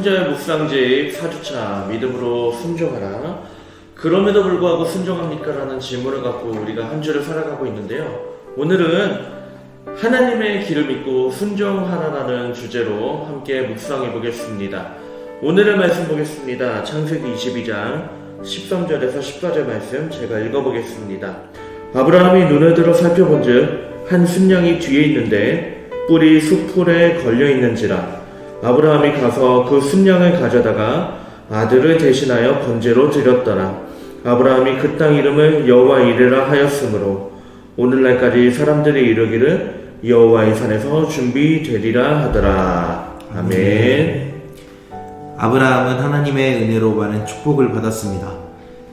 순절 묵상집 4주차 믿음으로 순종하라. 그럼에도 불구하고 순종합니까? 라는 질문을 갖고 우리가 한 주를 살아가고 있는데요. 오늘은 하나님의 길을 믿고 순종하라라는 주제로 함께 묵상해 보겠습니다. 오늘의 말씀 보겠습니다. 창세기 22장 13절에서 14절 말씀 제가 읽어보겠습니다. 아브라함이 눈을 들어 살펴본즉 한 순양이 뒤에 있는데 뿔이 수풀에 걸려 있는지라 아브라함이 가서 그 순양을 가져다가 아들을 대신하여 번제로 드렸더라. 아브라함이 그 땅 이름을 여호와 이레라 하였으므로 오늘날까지 사람들이 이르기를 여호와의 산에서 준비되리라 하더라. 아멘. 아브라함은 하나님의 은혜로 많은 축복을 받았습니다.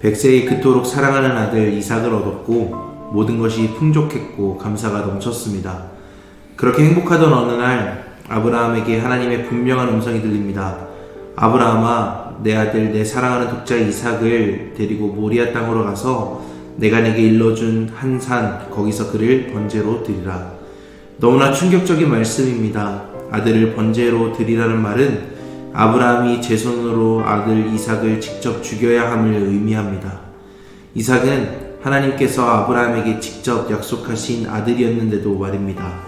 백세에 그토록 사랑하는 아들 이삭을 얻었고 모든 것이 풍족했고 감사가 넘쳤습니다. 그렇게 행복하던 어느 날 아브라함에게 하나님의 분명한 음성이 들립니다. 아브라함아 내 아들 내 사랑하는 독자 이삭을 데리고 모리아 땅으로 가서 내가 내게 일러준 한 산 거기서 그를 번제로 드리라. 너무나 충격적인 말씀입니다. 아들을 번제로 드리라는 말은 아브라함이 제 손으로 아들 이삭을 직접 죽여야 함을 의미합니다. 이삭은 하나님께서 아브라함에게 직접 약속하신 아들이었는데도 말입니다.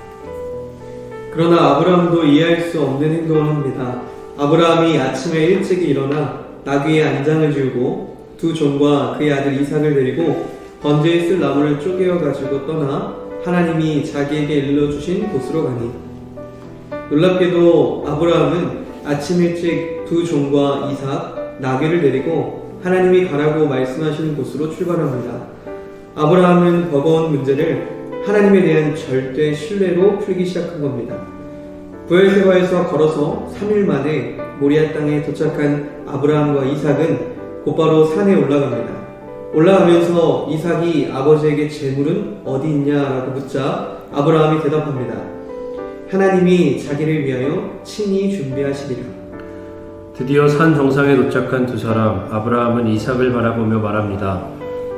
그러나 아브라함도 이해할 수 없는 행동을 합니다. 아브라함이 아침에 일찍 일어나 나귀의 안장을 지우고 두 종과 그의 아들 이삭을 데리고 번제에 쓸 나무를 쪼개어 가지고 떠나 하나님이 자기에게 일러 주신 곳으로 가니 놀랍게도 아브라함은 아침 일찍 두 종과 이삭, 나귀를 데리고 하나님이 가라고 말씀하시는 곳으로 출발합니다. 아브라함은 버거운 문제를 하나님에 대한 절대 신뢰로 풀기 시작한 겁니다. 부엘세바에서 걸어서 3일 만에 모리아 땅에 도착한 아브라함과 이삭은 곧바로 산에 올라갑니다. 올라가면서 이삭이 아버지에게 재물은 어디 있냐라고 묻자 아브라함이 대답합니다. 하나님이 자기를 위하여 친히 준비하시리라. 드디어 산 정상에 도착한 두 사람 아브라함은 이삭을 바라보며 말합니다.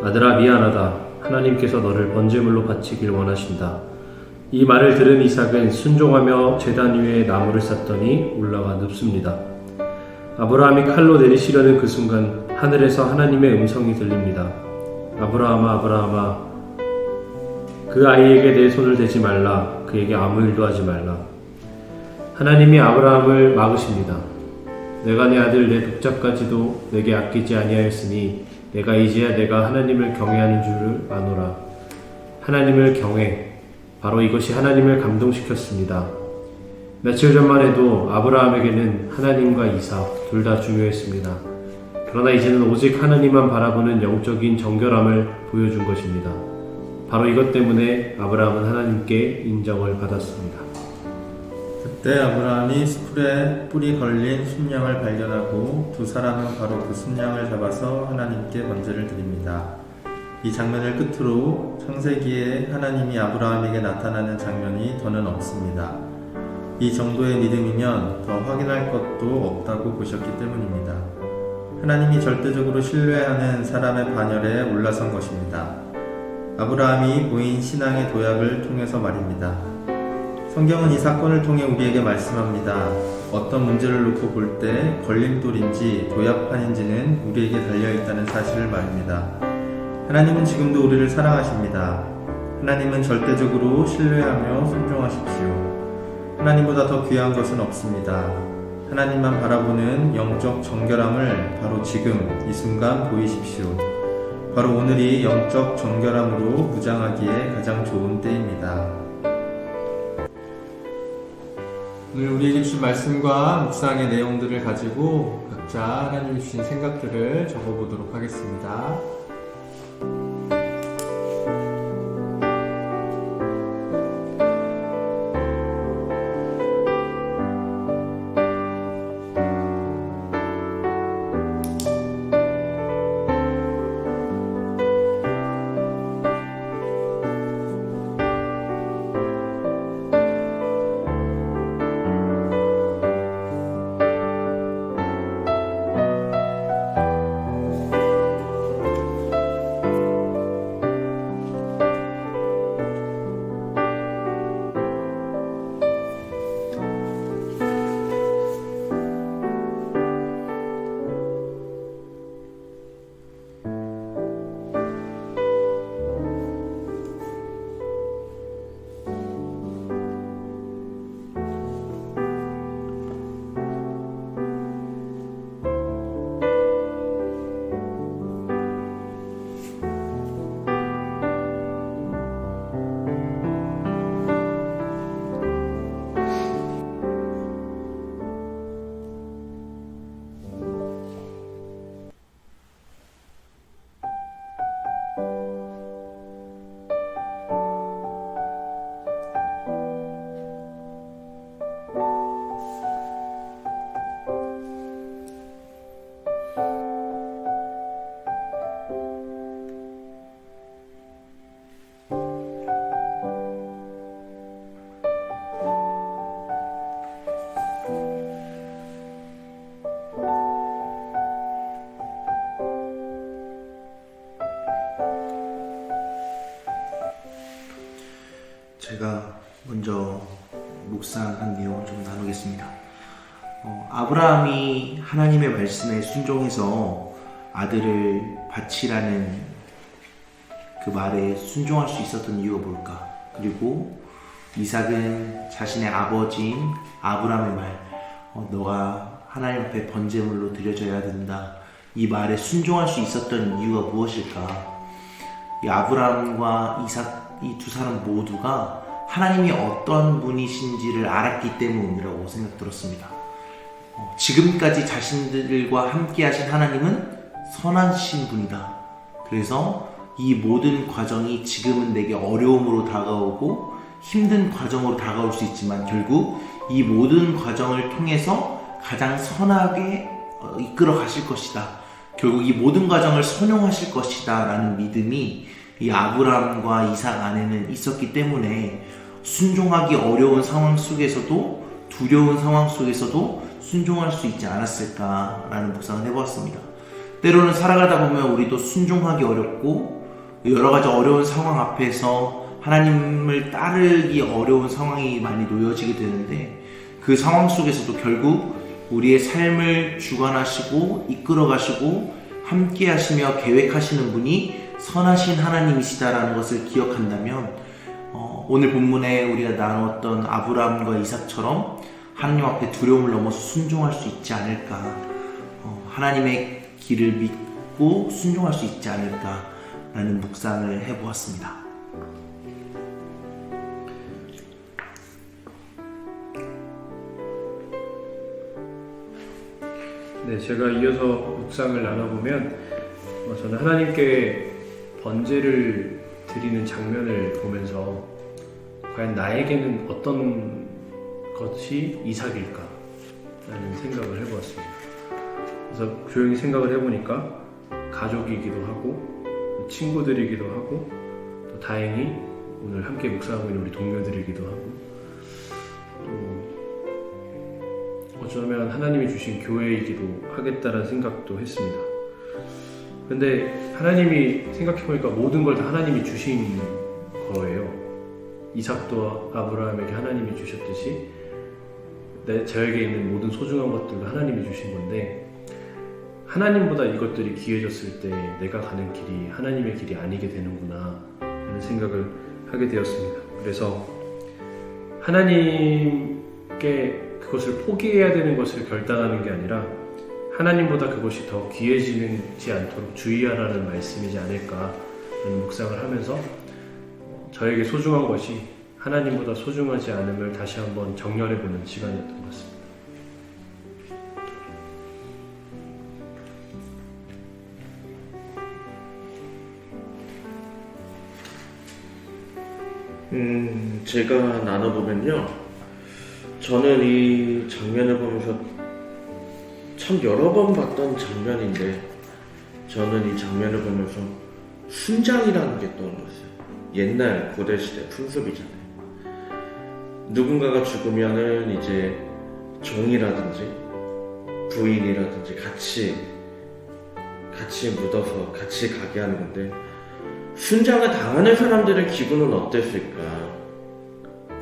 아들아 미안하다. 하나님께서 너를 번제물로 바치길 원하신다. 이 말을 들은 이삭은 순종하며 제단 위에 나무를 쌓더니 올라가 눕습니다. 아브라함이 칼로 내리시려는 그 순간 하늘에서 하나님의 음성이 들립니다. 아브라함아 아브라함아 그 아이에게 내 손을 대지 말라 그에게 아무 일도 하지 말라 하나님이 아브라함을 막으십니다. 내가 내 아들 내 독자까지도 내게 아끼지 아니하였으니 내가 이제야 내가 하나님을 경외하는 줄을 아노라. 하나님을 경외. 바로 이것이 하나님을 감동시켰습니다. 며칠 전만 해도 아브라함에게는 하나님과 이삭 둘 다 중요했습니다. 그러나 이제는 오직 하나님만 바라보는 영적인 정결함을 보여준 것입니다. 바로 이것 때문에 아브라함은 하나님께 인정을 받았습니다. 그때 아브라함이 수풀에 뿔이 걸린 순양을 발견하고 두 사람은 바로 그 순양을 잡아서 하나님께 번제를 드립니다. 이 장면을 끝으로 창세기에 하나님이 아브라함에게 나타나는 장면이 더는 없습니다. 이 정도의 믿음이면 더 확인할 것도 없다고 보셨기 때문입니다. 하나님이 절대적으로 신뢰하는 사람의 반열에 올라선 것입니다. 아브라함이 보인 신앙의 도약을 통해서 말입니다. 성경은 이 사건을 통해 우리에게 말씀합니다. 어떤 문제를 놓고 볼 때 걸림돌인지 도약판인지는 우리에게 달려있다는 사실을 말입니다. 하나님은 지금도 우리를 사랑하십니다. 하나님은 절대적으로 신뢰하며 순종하십시오. 하나님보다 더 귀한 것은 없습니다. 하나님만 바라보는 영적 정결함을 바로 지금 이 순간 보이십시오. 바로 오늘이 영적 정결함으로 무장하기에 가장 좋은 때입니다. 오늘 우리에게 주신 말씀과 묵상의 내용들을 가지고 각자 하나님이 주신 생각들을 적어보도록 하겠습니다. 묵상한 내용을 좀 나누겠습니다. 어, 아브라함이 하나님의 말씀에 순종해서 아들을 바치라는 그 말에 순종할 수 있었던 이유가 뭘까? 그리고 이삭은 자신의 아버지인 아브라함의 말, 어, 너가 하나님 앞에 번제물로 드려져야 된다. 이 말에 순종할 수 있었던 이유가 무엇일까? 이 아브라함과 이삭 이 두 사람 모두가 하나님이 어떤 분이신지를 알았기 때문이라고 생각 들었습니다. 어, 지금까지 자신들과 함께 하신 하나님은 선하신 분이다. 그래서 이 모든 과정이 지금은 내게 어려움으로 다가오고 힘든 과정으로 다가올 수 있지만 결국 이 모든 과정을 통해서 가장 선하게 어, 이끌어 가실 것이다. 결국 이 모든 과정을 선용하실 것이다. 라는 믿음이 이 아브라함과 이삭 안에는 있었기 때문에 순종하기 어려운 상황 속에서도 두려운 상황 속에서도 순종할 수 있지 않았을까라는 묵상을 해보았습니다. 때로는 살아가다 보면 우리도 순종하기 어렵고 여러 가지 어려운 상황 앞에서 하나님을 따르기 어려운 상황이 많이 놓여지게 되는데 그 상황 속에서도 결국 우리의 삶을 주관하시고 이끌어 가시고 함께 하시며 계획하시는 분이 선하신 하나님이시다라는 것을 기억한다면 어, 오늘 본문에 우리가 나누었던 아브라함과 이삭처럼 하나님 앞에 두려움을 넘어서 순종할 수 있지 않을까 어, 하나님의 길을 믿고 순종할 수 있지 않을까라는 묵상을 해보았습니다. 네, 제가 이어서 묵상을 나눠보면 어, 저는 하나님께 번제를 드리는 장면을 보면서 과연 나에게는 어떤 것이 이삭일까? 라는 생각을 해보았습니다. 그래서 조용히 생각을 해보니까 가족이기도 하고 친구들이기도 하고 또 다행히 오늘 함께 묵상하고 있는 우리 동료들이기도 하고 또 어쩌면 하나님이 주신 교회이기도 하겠다라는 생각도 했습니다. 근데 하나님이 생각해보니까 모든 걸 다 하나님이 주신 거예요. 이삭도 아브라함에게 하나님이 주셨듯이 내 저에게 있는 모든 소중한 것들도 하나님이 주신 건데 하나님보다 이것들이 귀해졌을 때 내가 가는 길이 하나님의 길이 아니게 되는구나 라는 생각을 하게 되었습니다. 그래서 하나님께 그것을 포기해야 되는 것을 결단하는 게 아니라 하나님보다 그것이 더 귀해지지 않도록 주의하라는 말씀이지 않을까 하는 묵상을 하면서 저에게 소중한 것이 하나님보다 소중하지 않음을 다시 한번 정렬해 보는 시간이었던 것 같습니다. 음, 제가 나눠보면요. 저는 이 장면을 보면서 참 여러 번 봤던 장면인데, 저는 이 장면을 보면서 순장이라는 게 떠올랐어요. 옛날 고대 시대 풍습이잖아요. 누군가가 죽으면은 이제 종이라든지 부인이라든지 같이, 같이 묻어서 같이 가게 하는 건데, 순장을 당하는 사람들의 기분은 어땠을까?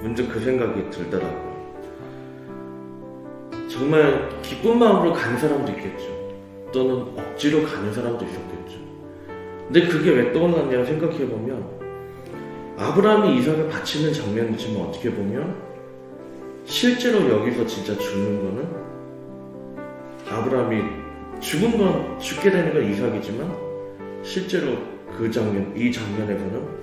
문득 그 생각이 들더라고요. 정말 기쁜 마음으로 가는 사람도 있겠죠. 또는 억지로 가는 사람도 있었겠죠. 근데 그게 왜 떠올랐냐 생각해보면, 아브라함이 이삭을 바치는 장면이지만 어떻게 보면, 실제로 여기서 진짜 죽는 거는, 아브라함이 죽은 건, 죽게 되는 건 이삭이지만, 실제로 그 장면, 이 장면에서는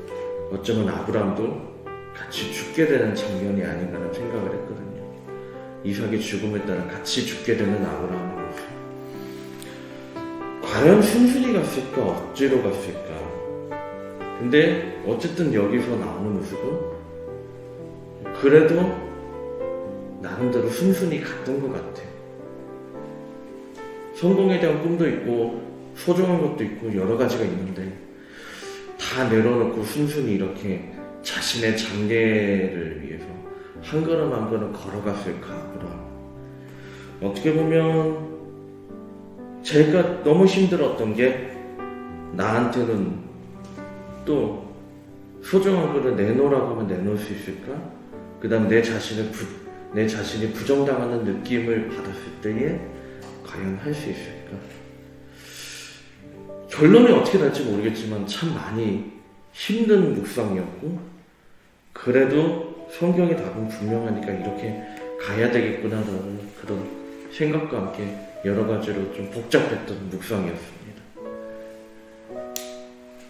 어쩌면 아브라함도 같이 죽게 되는 장면이 아닌가라는 생각을 했거든요. 이삭의 죽음에 따라 같이 죽게 되는 아브라함의 모습. 과연 순순히 갔을까, 억지로 갔을까. 근데 어쨌든 여기서 나오는 모습은 그래도 나름대로 순순히 갔던 것 같아. 성공에 대한 꿈도 있고 소중한 것도 있고 여러 가지가 있는데 다 내려놓고 순순히 이렇게 자신의 장래를 위해서 한 걸음 한 걸음 걸어갔을까 아브라함 어떻게 보면 제가 너무 힘들었던 게 나한테는 또 소중한 거를 내놓으라고 하면 내놓을 수 있을까? 그 다음 내 자신을 부, 내 자신이 부정당하는 느낌을 받았을 때에 과연 할 수 있을까? 결론이 어떻게 날지 모르겠지만 참 많이 힘든 묵상이었고 그래도 성경의 답은 분명하니까 이렇게 가야 되겠구나라는 그런 생각과 함께 여러 가지로 좀 복잡했던 묵상이었습니다.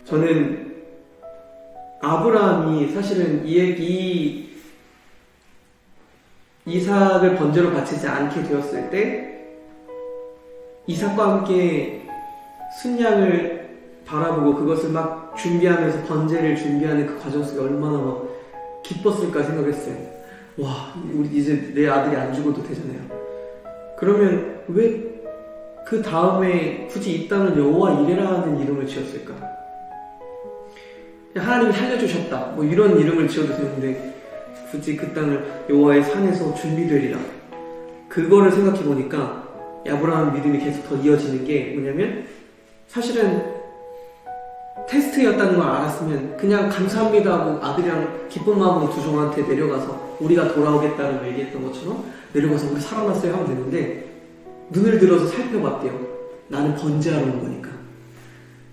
저는 아브라함이 사실은 이 얘기 이삭을 번제로 바치지 않게 되었을 때 이삭과 함께 순양을 바라보고 그것을 막 준비하면서 번제를 준비하는 그 과정 속에 얼마나 막 기뻤을까 생각했어요. 와, 우리 이제 내 아들이 안 죽어도 되잖아요. 그러면 왜 그 다음에 굳이 이 땅을 여호와 이레라는 이름을 지었을까? 하나님이 살려주셨다. 뭐 이런 이름을 지어도 되는데 굳이 그 땅을 여호와의 산에서 준비되리라. 그거를 생각해 보니까 아브라함 믿음이 계속 더 이어지는 게 뭐냐면 사실은 테스트였다는 걸 알았으면 그냥 감사합니다 하고 아들이랑 기쁜 마음으로 두 종한테 내려가서 우리가 돌아오겠다는 얘기했던 것처럼 내려가서 우리 살아났어요 하면 되는데 눈을 들어서 살펴봤대요. 나는 번제하러 온 거니까.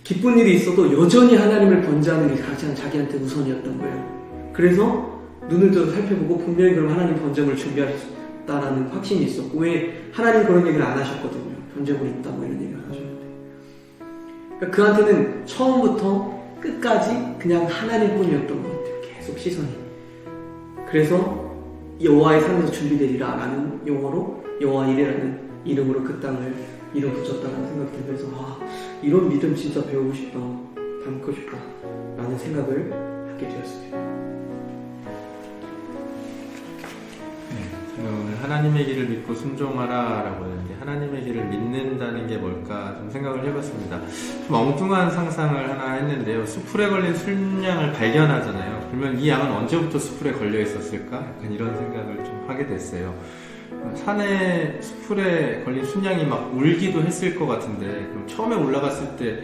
기쁜 일이 있어도 여전히 하나님을 번제하는 게 가장 자기한테 우선이었던 거예요. 그래서 눈을 들어서 살펴보고 분명히 그럼 하나님 번제물 준비하셨다라는 확신이 있었고 왜 하나님 그런 얘기를 안 하셨거든요. 번제물이 있다 뭐 이런 얘기를 하셨는데 그러니까 그한테는 처음부터 끝까지 그냥 하나님뿐이었던 것 같아요. 계속 시선이. 그래서 여호와의 산에서 준비되리라 라는 용어로 여호와 이레라는 이름으로 그 땅을 이름 붙였다라는 생각이 들면서 아 이런 믿음 진짜 배우고 싶다 담고 싶다 라는 생각을 하게 되었습니다 제가 오늘 하나님의 길을 믿고 순종하라 라고 했는데 하나님의 길을 믿는다는 게 뭘까 좀 생각을 해봤습니다. 좀 엉뚱한 상상을 하나 했는데요. 수풀에 걸린 순양을 발견하잖아요. 그러면 이 양은 언제부터 수풀에 걸려 있었을까? 약간 이런 생각을 좀 하게 됐어요. 산에 수풀에 걸린 순양이 막 울기도 했을 것 같은데 처음에 올라갔을 때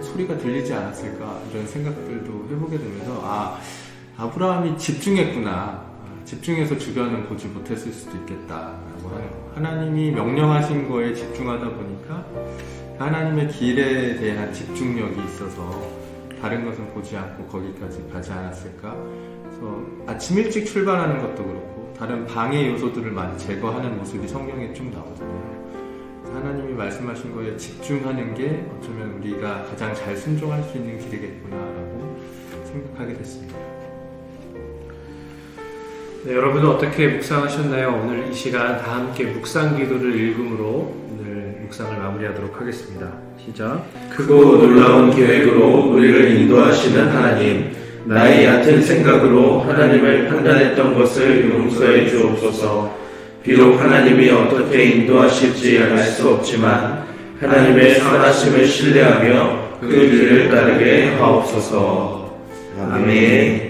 소리가 들리지 않았을까 이런 생각들도 해보게 되면서 아 아브라함이 집중했구나. 아, 집중해서 주변은 보지 못했을 수도 있겠다라고 하는 거 하나님이 명령하신 거에 집중하다 보니까 하나님의 길에 대한 집중력이 있어서 다른 것은 보지 않고 거기까지 가지 않았을까 아침 일찍 출발하는 것도 그렇고 다른 방해 요소들을 많이 제거하는 모습이 성경에 쭉 나오잖아요. 하나님이 말씀하신 거에 집중하는 게 어쩌면 우리가 가장 잘 순종할 수 있는 길이겠구나라고 생각하게 됐습니다. 네, 여러분은 어떻게 묵상하셨나요? 오늘 이 시간 다 함께 묵상 기도를 읽음으로 오늘 묵상을 마무리하도록 하겠습니다. 시작. 크고 놀라운 계획으로 우리를 인도하시는 하나님, 나의 얕은 생각으로 하나님을 판단했던 것을 용서해 주옵소서. 비록 하나님이 어떻게 인도하실지 알 수 없지만 하나님의 선하심을 신뢰하며 그 길을 따르게 하옵소서. 아멘.